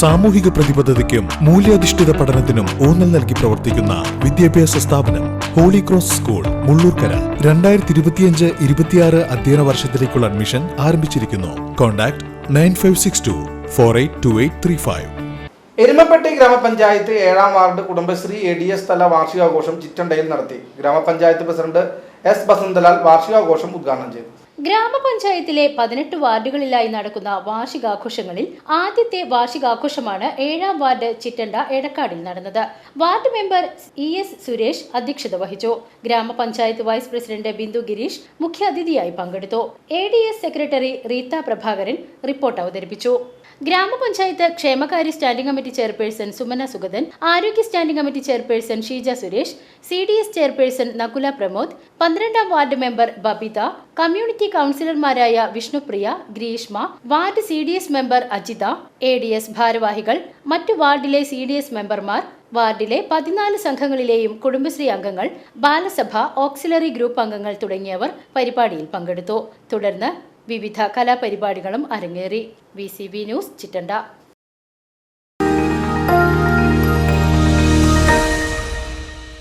സാമൂഹിക പ്രതിബദ്ധതയ്ക്കും മൂല്യാധിഷ്ഠിത പഠനത്തിനും ഊന്നൽ നൽകി പ്രവർത്തിക്കുന്ന വിദ്യാഭ്യാസ സ്ഥാപനം ഹോളി ക്രോസ് സ്കൂൾ മുള്ളൂർക്കര. രണ്ടായിരത്തി ഇരുപത്തിയഞ്ച് ഇരുപത്തിയാറ് അധ്യയന വർഷത്തിലേക്കുള്ള അഡ്മിഷൻ ആരംഭിച്ചിരിക്കുന്നു. Contact nine five six two four eight two eight three five. Erumappetty ഗ്രാമപഞ്ചായത്ത് ഏഴാം ward Kudumbashree A D S തല വാർഷികാഘോഷം ചിറ്റണ്ടയിൽ നടത്തി. ഗ്രാമപഞ്ചായത്ത് പ്രസിഡന്റ് എസ് ബസന്തലാൽ വാർഷികാഘോഷം ഉദ്ഘാടനം ചെയ്തു. ഗ്രാമപഞ്ചായത്തിലെ പതിനെട്ട് വാർഡുകളിലായി നടക്കുന്ന വാർഷികാഘോഷങ്ങളിൽ ആദ്യത്തെ വാർഷികാഘോഷമാണ് ഏഴാം വാർഡ് ചിറ്റണ്ട എടക്കാടിൽ നടന്നത്. Ward member E S Suresh അധ്യക്ഷത വഹിച്ചു. ഗ്രാമപഞ്ചായത്ത് വൈസ് പ്രസിഡന്റ് ബിന്ദു ഗിരീഷ് മുഖ്യാതിഥിയായി പങ്കെടുത്തു. A D S secretary Reetha Prabhakaran report അവതരിപ്പിച്ചു. ഗ്രാമപഞ്ചായത്ത് ക്ഷേമകാര്യ standing committee chairperson Sumana Sugathan ആരോഗ്യ standing committee chairperson Sheeja Suresh C D S chairperson Nakula Pramod പന്ത്രണ്ടാം വാർഡ് മെമ്പർ ബബിത കമ്മ്യൂണിറ്റി കൗൺസിലർമാരായ Vishnupriya Greeshma ward C D S member Ajitha A D S ഭാരവാഹികൾ മറ്റു വാർഡിലെ C D S മെമ്പർമാർ വാർഡിലെ പതിനാല് സംഘങ്ങളിലെയും കുടുംബശ്രീ അംഗങ്ങൾ ബാലസഭ ഓക്സിലറി ഗ്രൂപ്പ് അംഗങ്ങൾ തുടങ്ങിയവർ പരിപാടിയിൽ പങ്കെടുത്തു. തുടർന്ന് വിവിധ കലാപരിപാടികളും അരങ്ങേറി. V news Chittanda.